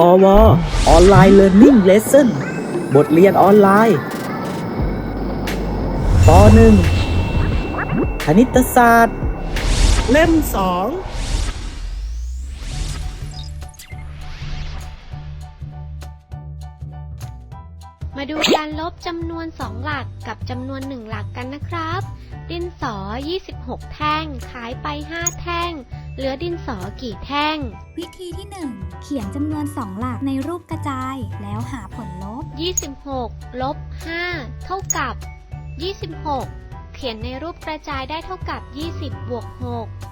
พอวออนไลน์เรียนรู้เลสเซ่นบทเรียนออนไลน์ป .1 คณิตศาสตร์ เล่มสอง มาดูการลบจำนวน 2 หลักกับจำนวน 1 หลักกันนะครับ ดินสอ 26 แท่ง ขายไป 5 แท่ง เหลือดินสอกี่แท่ง วิธีที่ 1 เขียนจำนวน 2 หลักในรูปกระจาย แล้วหาผลลบ 26 ลบ 5 เท่ากับ 26 เขียนในรูปกระจายได้เท่ากับ 20 บวก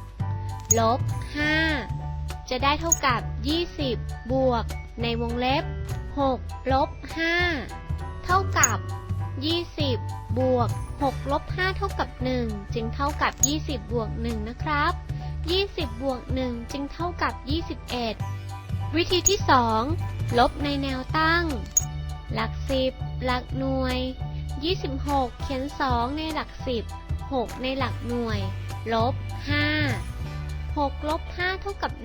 6 ลบ 5 จะได้เท่ากับ 20 บวก ในวงเล็บ6ลบ5 เท่ากับ 20 บวก 6 ลบ 5 เท่ากับ 1 จึงเท่ากับ 20 บวก 1 นะครับ 20 บวก 1 จึงเท่ากับ 21 วิธีที่ 2 ลบในแนวตั้ง หลัก 10 หลักหน่วย 26 เขียน 2 ในหลัก 10 6 ในหลักหน่วย ลบ 5 6 ลบ 5 เท่ากับ 1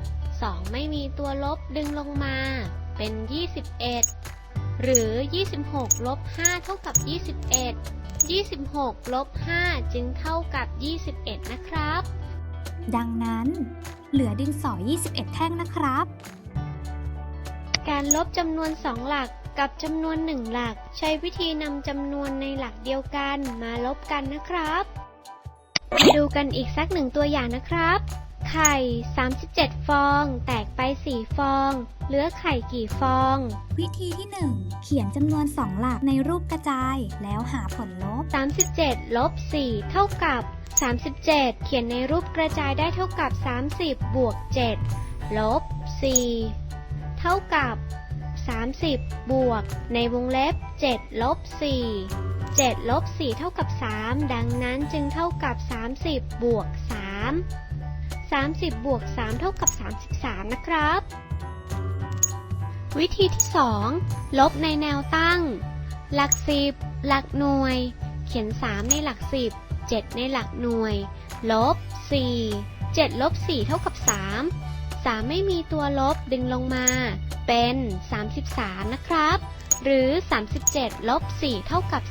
2 ไม่มีตัวลบดึงลงมา เป็น 21 หรือ 26 ลบ 5 เท่ากับ 21 26 ลบ 5 จึงเท่ากับ 21 นะครับ ดังนั้น เหลือดินสอ 21 แท่งนะครับ การลบจำนวน 2 หลักกับจำนวน 1 หลัก ใช้วิธีนำจำนวนในหลักเดียวกันมาลบกันนะครับ มาดูกันอีกสักหนึ่งตัวอย่างนะครับ ไข่ 37 ฟอง แตกไป 4 ฟอง เหลือไข่กี่ฟอง วิธีที่ 1 เขียนจำนวน 2 หลักในรูปกระจาย แล้วหาผลลบ 37 ลบ 4 เท่ากับ 37 เขียนในรูปกระจายได้เท่ากับ 30 บวก 7 ลบ 4 เท่ากับ 30 บวก ในวงเล็บ 7 ลบ 4 7 ลบ 4 เท่ากับ 3 ดังนั้นจึงเท่ากับ 30 บวก 3 30 บวก 3 เท่ากับ 33 นะครับ วิธีที่ 2 ลบในแนวตั้ง หลัก 10 หลักหน่วย เขียน 3 ในหลัก 10 7 ในหลักหน่วย ลบ 4 7 ลบ 4 เท่ากับ 3 3 ไม่มีตัวลบดึงลงมา เป็น 33 นะครับ หรือ 37 ลบ 4 เท่ากับ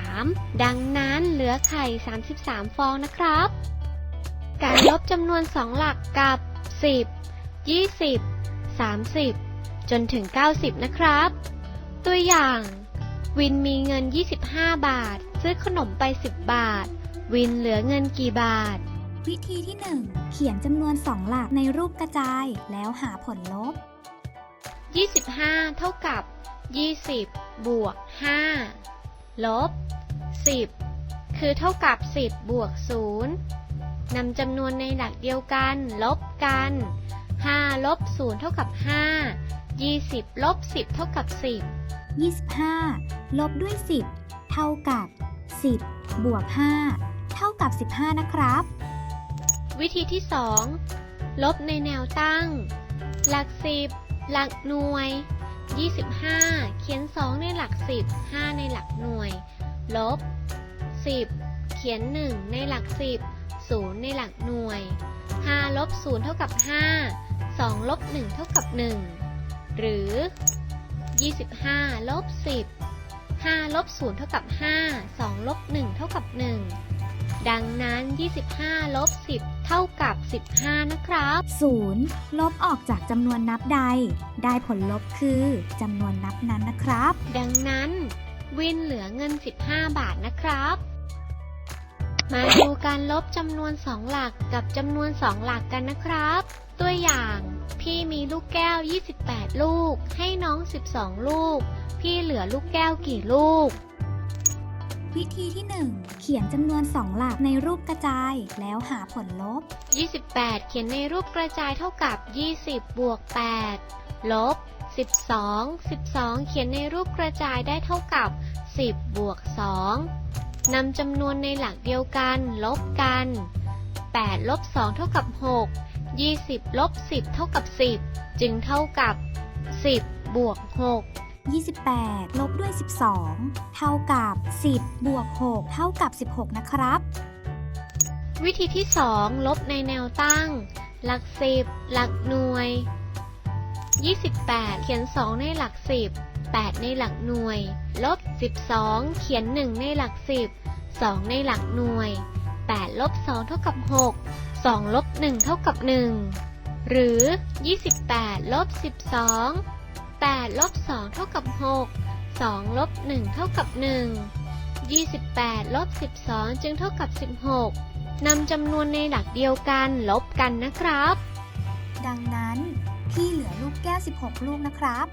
33 ดังนั้นเหลือไข่ 33 ฟองนะครับ การลบจำนวน2หลักกับ 10 20 30 จนถึง 90 นะครับ ตัวอย่าง วินมีเงิน 25 บาท ซื้อขนมไป 10 บาท วินเหลือเงินกี่บาท วิธีที่ 1 เขียนจำนวน2หลักในรูปกระจายแล้วหาผลลบ 25 เท่ากับ 20 บวก 5 ลบ 10 คือเท่ากับ 10 บวก 0 นำจำนวนในหลักเดียวกัน ลบกัน 5 ลบ 0 เท่ากับ 5 20 ลบ 10 เท่ากับ 10 25 ลบด้วย 10 เท่ากับ 10 บวก 5 เท่ากับ 15 นะครับ วิธีที่ 2 ลบในแนวตั้ง หลัก 10 หลักหน่วย 25 เขียน 2 ในหลัก 10 5 ในหลักหน่วย ลบ 10 เขียน 1 ในหลัก 10 0ในหลักหน่วย 5 ลบ0เท่ากับ 5 2 ลบ 1 เท่ากับ 1 หรือ 25 ลบ 10 5 ลบ 0 เท่ากับ 5 2 ลบ 1 เท่ากับ 1 ดังนั้น 25 ลบ 10 เท่ากับ 15 นะครับ 0 ลบออกจากจำนวนนับใด ได้ผลลบคือจำนวนนับนั้นนะครับ ดังนั้น วินเหลือเงิน 15 บาทนะครับ มาดูการลบจำนวน2หลักกับจำนวน2หลักกันนะครับ ตัวอย่าง พี่มีลูกแก้ว 28 ลูก ให้น้อง 12 ลูก พี่เหลือลูกแก้วกี่ลูก วิธีที่ 1 เขียนจำนวน2หลักในรูปกระจายแล้วหาผลลบ 28 เขียนในรูปกระจายเท่ากับ 20 บวก 8 ลบ 12 12 เขียนในรูปกระจายได้เท่ากับ 10 บวก 2 นำจำนวนในหลักเดียวกัน ลบกัน 8 ลบ 2 เท่ากับ 6 20 ลบ 10 เท่ากับ 10 จึงเท่ากับ 10 บวก 6 28 ลบด้วย 12 เท่ากับ 10 บวก 6 เท่ากับ 16 นะครับ วิธีที่ 2 ลบในแนวตั้ง หลัก 10 หลักหน่วย 28 เขียน 2 ในหลัก 10 8 ในหลักหน่วย ลบ 12 เขียน 1 ในหลัก 10 2 ในหลักหน่วย 8 ลบ 2 เท่ากับ 6 2 ลบ 1 เท่ากับ 1 หรือ 28 ลบ 12 8 ลบ 2 เท่ากับ 6 2 ลบ 1 เท่ากับ 1 28 ลบ 12 จึงเท่ากับ 16 นำจำนวนในหลักเดียวกันลบกันนะครับ ดังนั้น พี่เหลือลูกแก้ว 16 ลูกนะครับ